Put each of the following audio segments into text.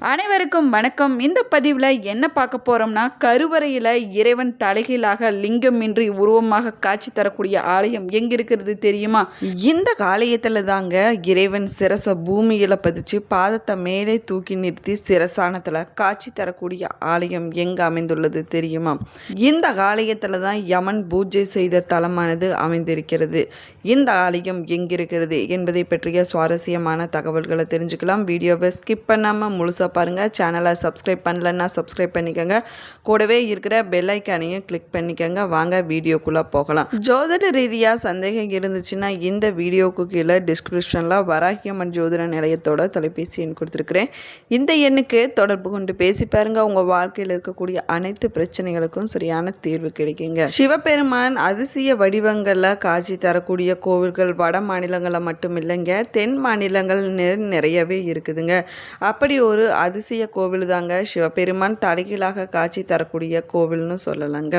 அனைவருக்கும் வணக்கம். இந்த பதிவில் என்ன பார்க்க போகிறோம்னா கருவறையில் இறைவன் தலைகீழாக லிங்கமின்றி உருவமாக காட்சி தரக்கூடிய ஆலயம் எங்கே இருக்கிறது தெரியுமா? இந்த ஆலயத்தில் தாங்க இறைவன் சிரசை பூமியில் பதிச்சு பாதத்தை மேலே தூக்கி நிறுத்தி சிரசானத்தில் காட்சி தரக்கூடிய ஆலயம் எங்கே அமைந்துள்ளது தெரியுமா? இந்த ஆலயத்தில் தான் யமன் பூஜை செய்த தலமானது அமைந்திருக்கிறது. இந்த ஆலயம் எங்கிருக்கிறது என்பதை பற்றிய சுவாரஸ்யமான தகவல்களை தெரிஞ்சுக்கலாம். வீடியோவை ஸ்கிப் பண்ணாமல் முழுசாக பாருங்கள் சேனலை சப்ஸ்கிரைப் பண்ணலன்னா சப்ஸ்கிரைப் பண்ணிக்கோங்க. கூடவே இருக்கிற பெல் ஐக்கானையும் கிளிக் பண்ணிக்கோங்க. வாங்க வீடியோக்குள்ளே போகலாம். ஜோதிட ரீதியாக சந்தேகம் இருந்துச்சுன்னா இந்த வீடியோக்கு கீழே டிஸ்கிரிப்ஷனில் வராகியம்மன் ஜோதிட நிலையத்தோட தொலைபேசி எண் கொடுத்துருக்குறேன். இந்த எண்ணுக்கு தொடர்பு கொண்டு பேசி பாருங்க. உங்கள் வாழ்க்கையில் இருக்கக்கூடிய அனைத்து பிரச்சனைகளுக்கும் சரியான தீர்வு கிடைக்குங்க. சிவபெருமான் அதிசய வடிவங்களில் காட்சி தரக்கூடிய கோவில்கள் வட மாநிலங்களில் மட்டும் இல்லைங்க. தென் மாநிலங்கள் நிறையவே இருக்குதுங்க. அப்படி ஒரு அதிசய கோவில் தாங்க சிவபெருமான் தடைகளாக காட்சி தரக்கூடிய கோவில்னு சொல்லலாங்க.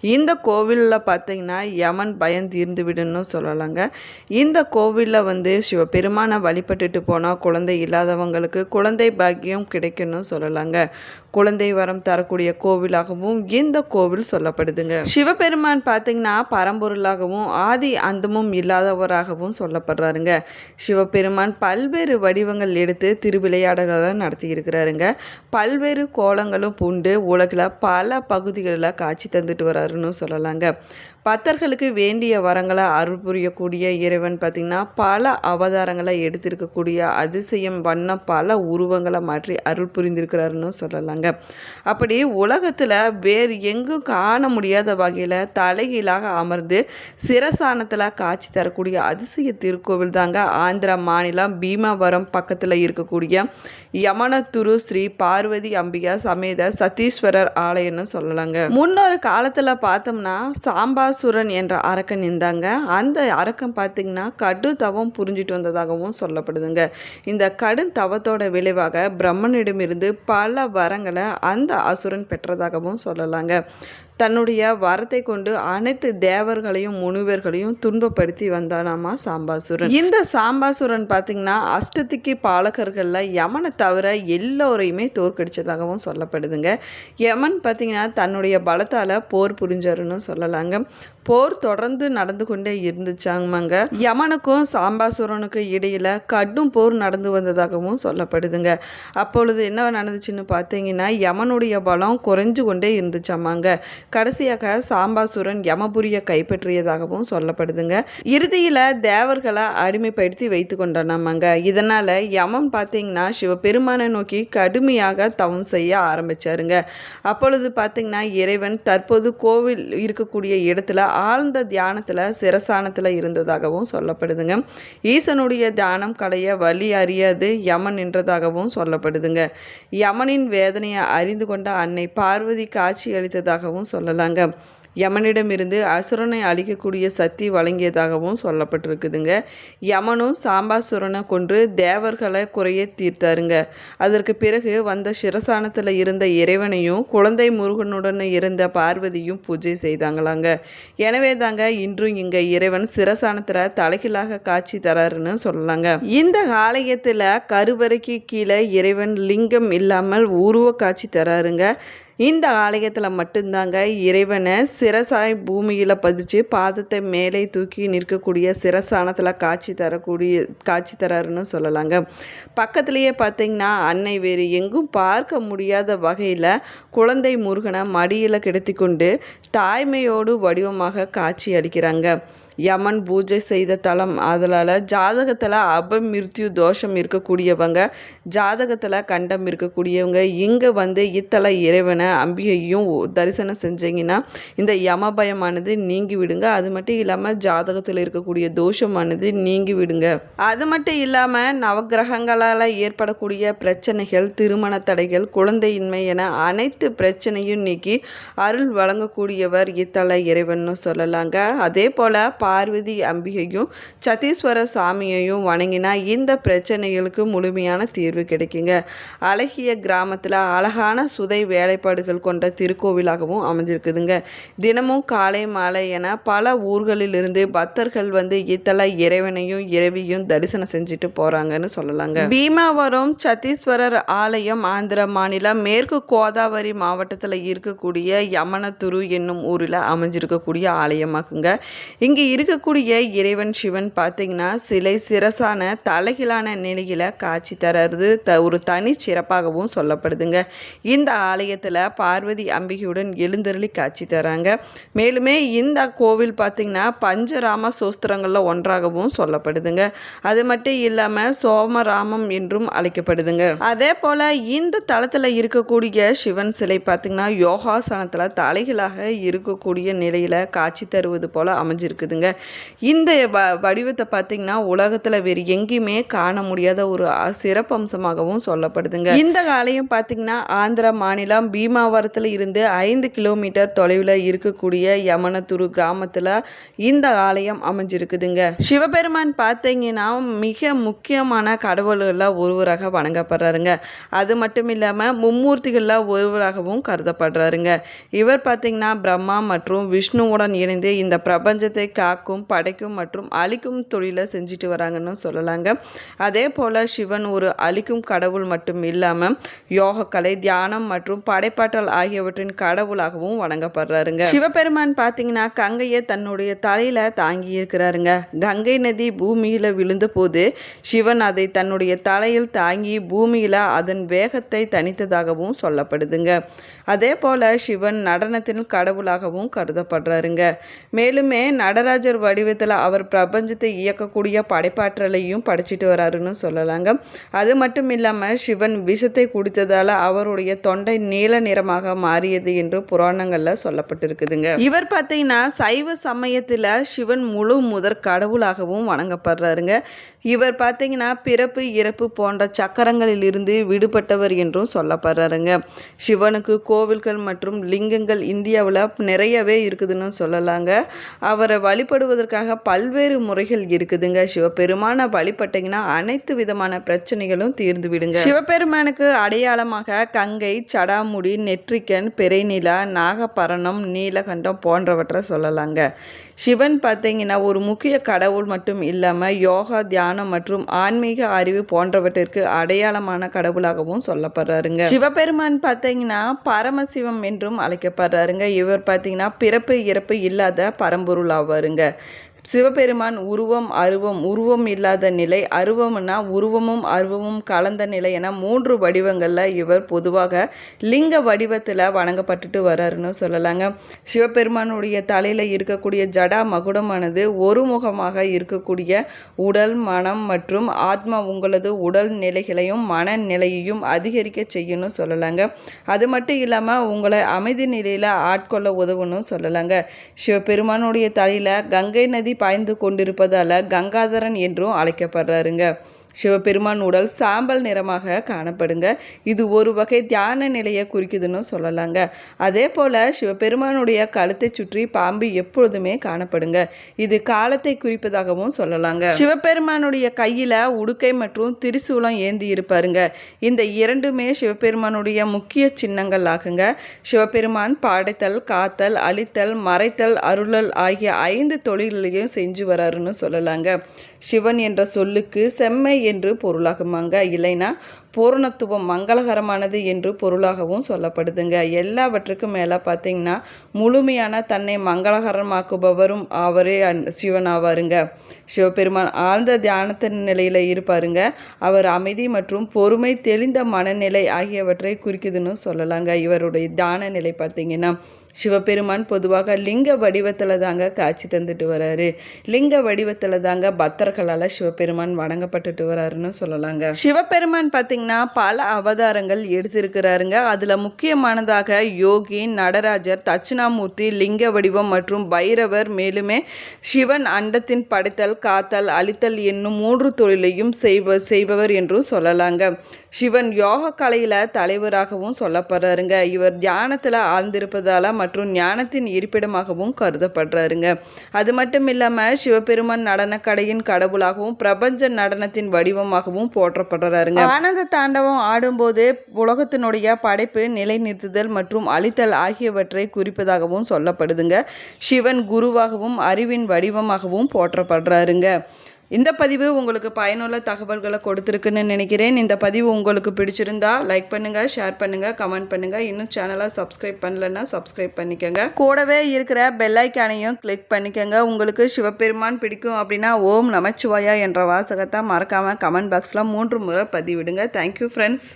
இந்த கோவிலில் பார்த்தீங்கன்னா யமன் பயம் தீர்ந்து விடுன்னு சொல்லலாங்க. இந்த கோவிலில் வந்து சிவபெருமானை வழிபட்டுட்டு போனால் குழந்தை இல்லாதவங்களுக்கு குழந்தை பாக்கியம் கிடைக்கும்னு சொல்லலாங்க. குழந்தை வரம் தரக்கூடிய கோவிலாகவும் இந்த கோவில் சொல்லப்படுதுங்க. சிவபெருமான் பார்த்தீங்கன்னா பரம்பொருளாகவும் ஆதி அந்தமும் இல்லாதவராகவும் சொல்லப்படுறாருங்க. சிவபெருமான் பல்வேறு வடிவங்கள் எடுத்து திருவிளையாடல்களை நடத்தியிருக்கிறாருங்க. பல்வேறு கோலங்களும் பூண்டு உலகில் பல பகுதிகளில் காட்சி தந்துட்டு வராருன்னு சொல்லலாங்க. பக்தர்களுக்கு வேண்டிய வரங்களை அருள் புரியக்கூடிய இறைவன் பார்த்திங்கன்னா பல அவதாரங்களை எடுத்திருக்கக்கூடிய அதிசயம் வண்ண பல உருவங்களை மாற்றி அருள் புரிந்திருக்கிறாருன்னு சொல்லலாங்க. அப்படி உலகத்தில் வேறு எங்கும் காண முடியாத வகையில் தலைகீழாக அமர்ந்து சிரசானத்தில் காட்சி தரக்கூடிய அதிசய திருக்கோவில் தாங்க ஆந்திரா மாநிலம் பீமாவரம் பக்கத்தில் இருக்கக்கூடிய யமனத்துரு ஸ்ரீ பார்வதி அம்பிகா சமேத சத்தீஸ்வரர் ஆலயம்னு சொல்லலாங்க. முன்னொரு காலத்தில் பார்த்தோம்னா சாம்பாசுரன் என்ற அரக்கன் இருந்தாங்க. அந்த அரக்கன் பார்த்திங்கன்னா கடு தவம் புரிஞ்சிட்டு வந்ததாகவும் சொல்லப்படுதுங்க. இந்த கடும் தவத்தோட விளைவாக பிரம்மனிடமிருந்து பல வரங்களை அந்த அசுரன் பெற்றதாகவும் சொல்லலாங்க. தன்னுடைய வரத்தை கொண்டு அனைத்து தேவர்களையும் முனிவர்களையும் துன்பப்படுத்தி வந்தானாமா சாம்பாசுரன். இந்த சாம்பாசுரன் பார்த்தீங்கன்னா அஷ்டதிக்கு பாலகர்களில் யமனை தவிர எல்லோரையுமே தோற்கடிச்சதாகவும் சொல்லப்படுதுங்க. யமன் பார்த்தீங்கன்னா தன்னுடைய பலத்தால் போர் புரிஞ்சாருன்னு சொல்லலாங்க. போர் தொடர்ந்து நடந்து கொண்டே இருந்துச்சாங்கமாங்க யமனுக்கும் சாம்பாசுரனுக்கும் இடையில் கடும் போர் நடந்து வந்ததாகவும் சொல்லப்படுதுங்க. அப்பொழுது என்ன நடந்துச்சுன்னு பார்த்தீங்கன்னா யமனுடைய பலம் குறைஞ்சு கொண்டே இருந்துச்சாமாங்க. கடைசியாக சாம்பாசுரன் யமபுரியை கைப்பற்றியதாகவும் சொல்லப்படுதுங்க. இறுதியில் தேவர்களை அடிமைப்படுத்தி வைத்து கொண்டானாமாங்க இதனால் யமன் பார்த்தீங்கன்னா சிவபெருமானை நோக்கி கடுமையாக தவம் செய்ய ஆரம்பிச்சாருங்க. அப்பொழுது பார்த்தீங்கன்னா இறைவன் தற்போது கோவில் இருக்கக்கூடிய இடத்துல ஆழ்ந்த தியானத்தில் சிரசானத்தில் இருந்ததாகவும் சொல்லப்படுதுங்க. ஈசனுடைய தியானம் கடைய வழி அறியாது யமன் நின்றதாகவும் சொல்லப்படுதுங்க. யமனின் வேதனையை அறிந்து கொண்ட அன்னை பார்வதி காட்சி அளித்ததாகவும் சொல்லலாங்க. யமனிடமிருந்து அசுரனை அழிக்கக்கூடிய சக்தி வழங்கியதாகவும் சொல்லப்பட்டிருக்குதுங்க. யமனும் சாம்பாசுரனை கொன்று தேவர்களை குறைய தீர்த்தாருங்க. அதற்கு பிறகு வந்த சிரசானத்தில் இருந்த இறைவனையும் குழந்தை முருகனுடன் இருந்த பார்வதியும் பூஜை செய்தாங்களாங்க. எனவே தாங்க இன்றும் இங்கே இறைவன் சிரசானத்தில் தலைகீழாக காட்சி தராருன்னு சொல்லலாங்க. இந்த ஆலயத்தில் கருவறைக்கு கீழே இறைவன் லிங்கம் இல்லாமல் உருவ காட்சி தராருங்க. இந்த ஆலயத்தில் மட்டும்தாங்க இறைவனை சிரசாய் பூமியில் பதிச்சு பாதத்தை மேலே தூக்கி நிற்கக்கூடிய சிரசானத்தில் காட்சி தரக்கூடிய காட்சி தராருன்னு சொல்லலாங்க. பக்கத்துலேயே பார்த்தீங்கன்னா அன்னை வேறு எங்கும் பார்க்க முடியாத வகையில் குழந்தை முருகனை மடியில் கிடத்தி கொண்டு தாய்மையோடு வடிவமாக காட்சி அளிக்கிறாங்க. யமன் பூஜை செய்த தலம். அதனால் ஜாதகத்தில் அபமிருத்யு தோஷம் இருக்கக்கூடியவங்க ஜாதகத்தில் கண்டம் இருக்கக்கூடியவங்க இங்கே வந்து இத்தல இறைவனை அம்பிகையும் தரிசனம் செஞ்சீங்கன்னா இந்த யம பயமானது நீங்கி விடுங்க. அது மட்டும் இல்லாமல் ஜாதகத்தில் இருக்கக்கூடிய தோஷமானது நீங்கி விடுங்க. அது மட்டும் இல்லாமல் நவக்கிரகங்களால் ஏற்படக்கூடிய பிரச்சனைகள் திருமண தடைகள் குழந்தையின்மை என அனைத்து பிரச்சனையும் நீக்கி அருள் வழங்கக்கூடியவர் இத்தல இறைவன் சொல்லலாங்க. அதே போல் பார்வதி அம்பிகையும் சத்தீஸ்வர சாமியையும் வணங்கினா இந்த பிரச்சனைகளுக்கு முழுமையான தீர்வு கிடைக்குங்க. அழகிய கிராமத்தில் அழகான சுதை வேலைப்பாடுகள் கொண்ட திருக்கோவிலாகவும் அமைஞ்சிருக்குதுங்க. தினமும் காலை மாலை என பல ஊர்களிலிருந்து பக்தர்கள் வந்து இத்தல இறைவனையும் இறைவியும் தரிசனம் செஞ்சுட்டு போகிறாங்கன்னு சொல்லலாங்க. பீமாவரம் சத்தீஸ்வரர் ஆலயம் ஆந்திர மாநிலம் மேற்கு கோதாவரி மாவட்டத்தில் இருக்கக்கூடிய யமனத்துரு என்னும் ஊரில் அமைஞ்சிருக்கக்கூடிய ஆலயமாக்குங்க. இங்கே இருக்கக்கூடிய இறைவன் சிவன் பார்த்தீங்கன்னா சிலை சிரசான தலைகளான நிலையில் காட்சி தரது த ஒரு தனி சிறப்பாகவும் சொல்லப்படுதுங்க. இந்த ஆலயத்தில் பார்வதி அம்பிகையுடன் எழுந்தருளி காட்சி தராங்க. மேலுமே இந்த கோவில் பார்த்திங்கன்னா பஞ்சராம சோஸ்திரங்களில் ஒன்றாகவும் சொல்லப்படுதுங்க. அது மட்டும் இல்லாமல் சோமராமம் என்றும் அழைக்கப்படுதுங்க. அதே போல் இந்த தளத்தில் இருக்கக்கூடிய சிவன் சிலை பார்த்திங்கன்னா யோகாசனத்தில் தலைகளாக இருக்கக்கூடிய நிலையில் காட்சி தருவது போல் அமைஞ்சிருக்குதுங்க. இந்த வ வடிவத்தை பார்த்திங்கன்னா உலகத்தில் வேறு எங்கேயுமே காண முடியாத ஒரு சிறப்பம்சமாகவும் சொல்லப்படுதுங்க. இந்த காலையும் பார்த்திங்கன்னா ஆந்திர மாநிலம் பீமாவரத்தில் இருந்து ஐந்து கிலோமீட்டர் தொலைவில் இருக்கக்கூடிய யமனத்துரு கிராமத்தில் இந்த ஆலயம் அமைஞ்சிருக்குதுங்க. சிவபெருமான் பார்த்தீங்கன்னா மிக முக்கியமான கடவுள்களில் ஒருவராக வணங்கப்படுறாருங்க. அது மட்டும் இல்லாமல் மும்மூர்த்திகளில் ஒருவராகவும் கருதப்படுறாருங்க. இவர் பார்த்தீங்கன்னா பிரம்மா மற்றும் விஷ்ணுவுடன் இணைந்து இந்த பிரபஞ்சத்தை காக்கும் படைக்கும் மற்றும் அழிக்கும் தொழிலை செஞ்சுட்டு வராங்கன்னு சொல்லலாங்க. அதே போல் சிவன் ஒரு அழிக்கும் கடவுள் மட்டும் இல்லாமல் யோகக்கலை தியானம் மற்றும் படைப்பாற்றல் ஆகியவற்றின் கடவுளாகவும் வணங்கப்படுறாருங்க. சிவபெருமான் பார்த்தீங்கன்னா கங்கையை தன்னுடைய தலையில் தாங்கி இருக்கிறாருங்க. கங்கை நதி பூமியில் விழுந்த போது சிவன் அதை தன்னுடைய தலையில் தாங்கி பூமியில் அதன் வேகத்தை தனித்ததாகவும் சொல்லப்படுதுங்க. அதே போல் சிவன் நடனத்தின் கடவுளாகவும் கருதப்படுறாருங்க. மேலுமே நடராஜர் வடிவத்தில் அவர் பிரபஞ்சத்தை இயக்கக்கூடிய படைப்பாற்றலையும் படைச்சிட்டு வராருன்னு சொல்லலாங்க. அது மட்டும் இல்லாமல் சிவன் விஷத்தை குடித்ததால் அவருடைய தொண்டை நீல நிறமாக மாறியது என்று புராணங்களில் சொல்லப்பட்டிருக்குதுங்க. இவர் பார்த்தீங்கன்னா சைவ சமயத்தில் சிவன் முழு முதற் கடவுளாகவும் வணங்கப்படுறாருங்க. இவர் பார்த்தீங்கன்னா பிறப்பு இறப்பு போன்ற சக்கரங்களில் இருந்து விடுபட்டவர் என்றும் சொல்லப்படுறாருங்க. சிவனுக்கு கோவில்கள் மற்றும் லிங்கங்கள் இந்தியாவில் நிறையவே இருக்குதுன்னு சொல்லலாங்க. அவரை வழிபடுவதற்காக பல்வேறு முறைகள் இருக்குதுங்க. சிவபெருமானை வழிபட்டீங்கன்னா அனைத்து விதமான பிரச்சனைகளும் தீர்ந்து விடுங்க. சிவபெருமானுக்கு அடையாளமாக கங்கை சடாமுடி நெற்றிக்கன் பெரைநிலா நாகபரணம் நீலகண்டம் போன்றவற்றை சொல்லலாங்க. சிவன் பார்த்தீங்கன்னா ஒரு முக்கிய கடவுள் மட்டும் இல்லாமல் யோகா தியானம் மற்றும் ஆன்மீக அறிவு போன்றவற்றிற்கு அடையாளமான கடவுளாகவும் சொல்லப்படுறாருங்க. சிவபெருமான் பார்த்தீங்கன்னா பரமசிவம் என்றும் அழைக்கப்படுறாருங்க. இவர் பார்த்தீங்கன்னா பிறப்பு இறப்பு இல்லாத பரம்பொருள் ஆவாருங்க சிவபெருமான் உருவம் அருவம் உருவம் இல்லாத நிலை அருவம்னா உருவமும் அருவமும் கலந்த நிலை என மூன்று வடிவங்களில் இவர் பொதுவாக லிங்க வடிவத்தில் வணங்கப்பட்டுட்டு வர்றாருன்னு சொல்லலாங்க. சிவபெருமானுடைய தலையில் இருக்கக்கூடிய ஜடா மகுடமானது ஒருமுகமாக இருக்கக்கூடிய உடல் மனம் மற்றும் ஆத்மா உங்களது உடல் நிலைகளையும் மனநிலையையும் அதிகரிக்க செய்யணும் சொல்லலாங்க. அது மட்டும் இல்லாமல் உங்களை அமைதி நிலையில் ஆட்கொள்ள உதவுன்னு சொல்லலாங்க. சிவபெருமானுடைய தலையில் கங்கை நதி பாய்ந்து கொண்டிருப்பதால் கங்காதரன் என்றும் அழைக்கப்படுறாருங்க. சிவபெருமான் உடல் சாம்பல் நிறமாக காணப்படுங்க. இது ஒரு வகை தியான நிலையை குறிக்குதுன்னு சொல்லலாங்க. அதே போல் சிவபெருமானுடைய கழுத்தை சுற்றி பாம்பு எப்பொழுதுமே காணப்படுங்க. இது காலத்தை குறிப்பதாகவும் சொல்லலாங்க. சிவபெருமானுடைய கையில் உடுக்கை மற்றும் திரிசூலம் ஏந்தி இருப்பாருங்க. இந்த இரண்டுமே சிவபெருமானுடைய முக்கிய சின்னங்கள் ஆகுங்க. சிவபெருமான் பாடைத்தல் காத்தல் அழித்தல் மறைத்தல் அருளல் ஆகிய ஐந்து தொழில்களையும் செஞ்சு வராருன்னு சொல்லலாங்க. சிவன் என்ற சொல்லுக்கு செம்மை என்று பொருளாகுமாங்க. இல்லைன்னா பூரணத்துவம் மங்களகரமானது என்று பொருளாகவும் சொல்லப்படுதுங்க. எல்லாவற்றுக்கும் மேலே பார்த்தீங்கன்னா முழுமையான தன்னை மங்களகரமாக்குபவரும் அவரே சிவன் ஆவாருங்க சிவபெருமான் ஆழ்ந்த தியானத்தின் நிலையில் இருப்பாருங்க. அவர் அமைதி மற்றும் பொறுமை தெளிந்த மனநிலை ஆகியவற்றை குறிக்குதுன்னு சொல்லலாங்க. இவருடைய தியான நிலை பார்த்தீங்கன்னா சிவபெருமான் பொதுவாக லிங்க வடிவத்தில் தாங்க காட்சி தந்துட்டு வராரு. லிங்க வடிவத்தில் தாங்க பக்தர்களால் சிவபெருமான் வணங்கப்பட்டுட்டு வராருன்னு சொல்லலாங்க. சிவபெருமான் பார்த்திங்க பார்த்திங்கன்னா பல அவதாரங்கள் எடுத்திருக்கிறாருங்க. அதில் முக்கியமானதாக யோகி நடராஜர் தட்சிணாமூர்த்தி லிங்க வடிவம் மற்றும் பைரவர் மேலுமே சிவன் அண்டத்தின் படைத்தல் காத்தல் அழித்தல் என்னும் மூன்று தொழிலையும் செய்வ செய்பவர் என்றும் சொல்லலாங்க. சிவன் யோக கலையில் தலைவராகவும் சொல்லப்படுறாருங்க. இவர் தியானத்தில் ஆழ்ந்திருப்பதால் மற்றும் ஞானத்தின் இருப்பிடமாகவும் கருதப்படுறாருங்க. அது மட்டும் இல்லாமல் சிவபெருமான் நடனக்கடையின் கடவுளாகவும் பிரபஞ்ச நடனத்தின் வடிவமாகவும் போற்றப்படுறாருங்க. ஆனந்த தாண்டவம் ஆடும்போது உலகத்தினுடைய படைப்பு நிலைநிறுத்துதல் மற்றும் அழித்தல் ஆகியவற்றை குறிப்பதாகவும் சொல்லப்படுதுங்க. சிவன் குருவாகவும் அறிவின் வடிவமாகவும் போற்றப்படுறாருங்க. இந்த பதிவு உங்களுக்கு பயனுள்ள தகவல்களை கொடுத்துருக்குன்னு நினைக்கிறேன். இந்த பதிவு உங்களுக்கு பிடிச்சிருந்தா லைக் பண்ணுங்கள் ஷேர் பண்ணுங்கள் கமெண்ட் பண்ணுங்கள் இன்னும் சேனலை சப்ஸ்கிரைப் பண்ணலன்னா சப்ஸ்கிரைப் பண்ணிக்கோங்க. கூடவே இருக்கிற பெல்லைக்கானையும் கிளிக் பண்ணிக்கோங்க. உங்களுக்கு சிவபெருமான் பிடிக்கும் அப்படின்னா ஓம் நமச்சிவாயா என்ற வாசகத்தை மறக்காமல் கமெண்ட் பாக்ஸில் மூன்று முறை பதிவிடுங்க. Thank you friends